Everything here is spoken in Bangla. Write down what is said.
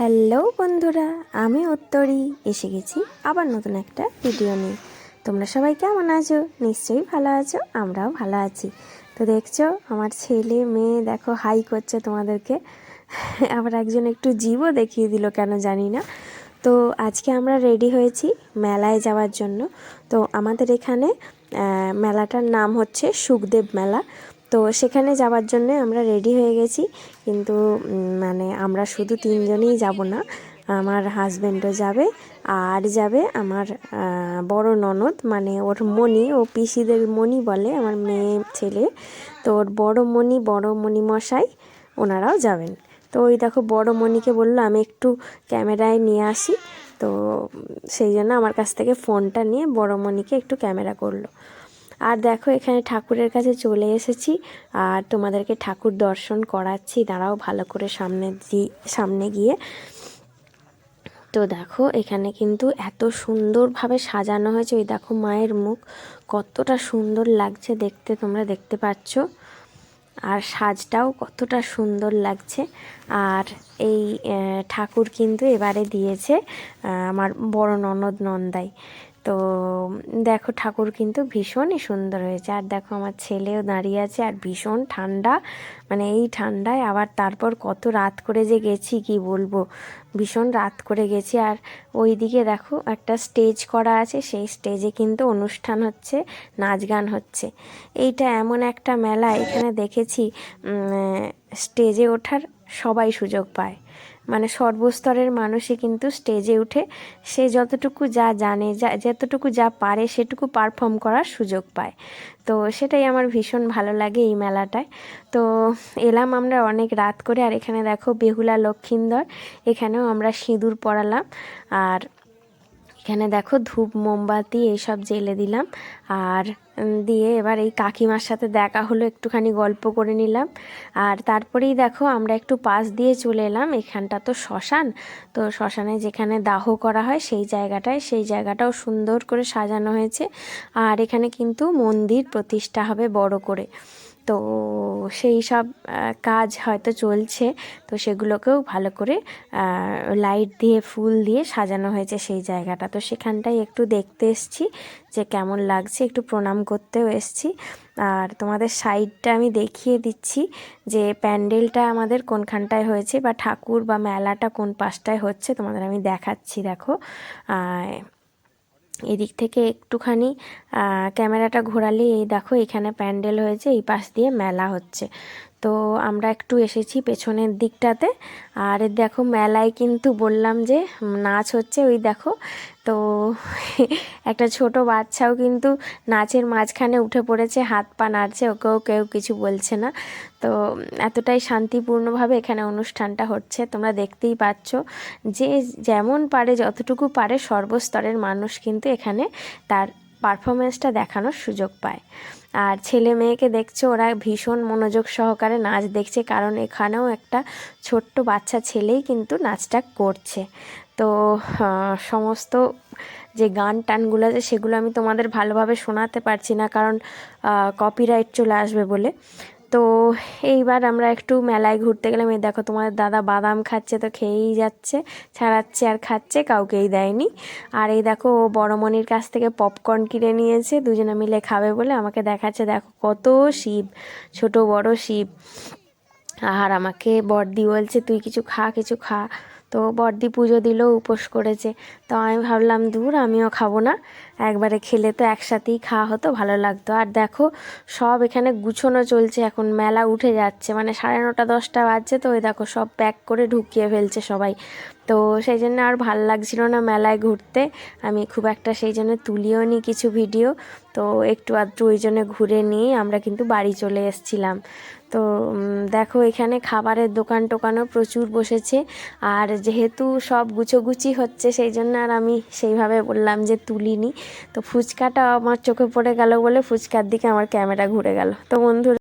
হ্যালো বন্ধুরা, আমি উত্তরী। এসে গেছি আবার নতুন একটা ভিডিও নিয়ে। তোমরা সবাই কেমন আছো? নিশ্চয়ই ভালো আছো, আমরাও ভালো আছি। তো দেখছ, আমার ছেলে মেয়ে দেখো, হাই করছে তোমাদেরকে। আবার একজন একটু জীবও দেখিয়ে দিল কেন জানি না। তো আজকে আমরা রেডি হয়েছি মেলায় যাওয়ার জন্য। তো আমাদের এখানে মেলাটার নাম হচ্ছে সুখদেব মেলা। তো সেখানে যাওয়ার জন্য আমরা রেডি হয়ে গেছি। কিন্তু মানে আমরা শুধু তিনজনেই যাব না, আমার হাজব্যান্ডও যাবে, আর যাবে আমার বড় ননদ মানে ওর মণি, ও পিসিদের মণি বলে, আমার মেয়ে ছেলে। তো ওর বড় মণি বড় মণি মশাই, ওনারাও যাবেন। তো ওই দেখো বড় মণিকে বলল, আমি একটু ক্যামেরায় নিয়ে আসি। তো সেই জন্য আমার কাছ থেকে ফোনটা নিয়ে বড় মণিকে একটু ক্যামেরা করল। আর দেখো, এখানে ঠাকুরের কাছে চলে এসেছি আর তোমাদেরকে ঠাকুর দর্শন করাচ্ছি। দাঁড়াও ভালো করে সামনে দি- সামনে গিয়ে। তো দেখো, এখানে কিন্তু এত সুন্দরভাবে সাজানো হয়েছে। ওই দেখো মায়ের মুখ, কতটা সুন্দর লাগছে দেখতে, তোমরা দেখতে পাচ্ছ। আর সাজটাও কতটা সুন্দর লাগছে। আর এই ঠাকুর কিন্তু এবারে দিয়েছে আমার বড় ননদ নন্দাই। তো দেখো ঠাকুর কিন্তু ভীষণই সুন্দর হয়েছে। আর দেখো আমার ছেলেও দাঁড়িয়ে আছে আর ভীষণ ঠান্ডা। মানে এই ঠান্ডায় আবার তারপর কত রাত করে যে গেছি, কি বলব? ভীষণ রাত করে গেছি। আর ওইদিকে দেখো একটা স্টেজ করা আছে, সেই স্টেজে কিন্তু অনুষ্ঠান হচ্ছে, নাচ গান হচ্ছে। এইটা এমন একটা মেলা, এখানে দেখেছি স্টেজে ওঠার সবাই সুযোগ পায়। মানে সর্বস্তরের মানুষই কিন্তু স্টেজে উঠে সে যতটুকু যা জানে, যা, যতটুকু যা পারে সেটুকু পারফর্ম করার সুযোগ পায়। তো সেটাই আমার ভীষণ ভালো লাগে এই মেলাটায়। তো এলাম আমরা অনেক রাত করে আর এখানে দেখো বেহুলা লক্ষ্মীন্দর এখানেও আমরা সিঁদুর পরালাম। আর এখানে দেখো ধূপ, মোমবাতি এইসব জেলে দিলাম। আর দিয়ে এবার এই কাকিমার সাথে দেখা হলো, একটুখানি গল্প করে নিলাম। আর তারপরেই দেখো আমরা একটু পাশ দিয়ে চলে এলাম। এখানটা তো শ্মশান। তো শ্মশানে যেখানে দাহ করা হয়, সেই জায়গাটায়, সেই জায়গাটাও সুন্দর করে সাজানো হয়েছে। আর এখানে কিন্তু মন্দির প্রতিষ্ঠা হবে বড় করে। তো সেই সব কাজ হয়তো চলছে। তো সেগুলোকেও ভালো করে লাইট দিয়ে, ফুল দিয়ে সাজানো হয়েছে সেই জায়গাটা। তো সেখানটাই একটু দেখতে এসছি যে কেমন লাগছে, একটু প্রণাম করতেও এসছি। আর তোমাদের সাইডটা আমি দেখিয়ে দিচ্ছি যে প্যান্ডেলটা আমাদের কোনখানটায় হয়েছে বা ঠাকুর বা মেলাটা কোন পাশটায় হচ্ছে, তোমাদের আমি দেখাচ্ছি, দেখো। এদিক থেকে একটুখানি ক্যামেরাটা ঘোরালে এই দেখো এখানে প্যান্ডেল হয়েছে, এই পাশ দিয়ে মেলা হচ্ছে। তো আমরা একটু এসেছি পেছনের দিকটাতে। আর দেখো মেলায় কিন্তু বললাম যে নাচ হচ্ছে ওই দেখো। তো একটা ছোট বাচ্চাও কিন্তু নাচের মাঝখানে উঠে পড়েছে, হাত পা নাড়ছে, ওকেও কেউ কিছু বলছে না। তো এতটাই শান্তিপূর্ণভাবে এখানে অনুষ্ঠানটা হচ্ছে, তোমরা দেখতেই পাচ্ছ যে যেমন পারে, যতটুকু পারে সর্বস্তরের মানুষ কিন্তু এখানে তার পারফরমেন্সটা দেখানোর সুযোগ পায়। আর ছেলে মেয়েকে দেখছে ওরা ভীষণ মনোযোগ সহকারে নাচ দেখছে, কারণ এখানেও একটা ছোট্ট বাচ্চা ছেলেই কিন্তু নাচটা করছে। তো সমস্ত যে গান টানগুলো আছে সেগুলো আমি তোমাদের ভালোভাবে শোনাতে পারছি না, কারণ কপিরাইট চলে আসবে বলে। তো এইবার আমরা একটু মেলায় ঘুরতে গেলাম। এই দেখো তোমার দাদা বাদাম খাচ্ছে, তো খেয়েই যাচ্ছে, ছাড়াচ্ছে আর খাচ্ছে, কাউকেই দেয়নি। আর এই দেখো ও বড়মণির কাছ থেকে পপকর্ন কিনে নিয়েছে, দুজনে মিলে খাবে বলে আমাকে দেখাচ্ছে, দেখো কত শিব, ছোট বড় শিব। আর আমাকে বড়দি বলছে, তুই কিছু খা কিছু খা। তো বড়দি পুজো দিল, উপোস করেছে। তো আমি ভাবলাম, দূর, আমিও খাব না। একবারে খেলে তো একসাথেই খাওয়া হতো, ভালো লাগতো। আর দেখো, সব এখানে গুছোনো চলছে, এখন মেলা উঠে যাচ্ছে। মানে সাড়ে নটা, দশটা বাজছে, তো ওই দেখো, সব প্যাক করে ঢুকিয়ে ফেলছে সবাই। তো সেই জন্য আর ভালো লাগছিল না মেলায় ঘুরতে। আমি খুব একটা সেই জন্য তুলিও নি কিছু ভিডিও। তো একটু আধটু ওই জন্য ঘুরে নিয়ে আমরা কিন্তু বাড়ি চলে এসছিলাম। তো দেখো এখানে খাবারের দোকান টোকানও প্রচুর বসেছে, আর যেহেতু সব গুছোগুচি হচ্ছে সেই জন্য আর আমি সেইভাবে বললাম যে তুলিনি। তো ফুচকাটা আমার চোখে পড়ে গেল বলে ফুচকার দিকে আমার ক্যামেরা ঘুরে গেল। তো বন্ধুরা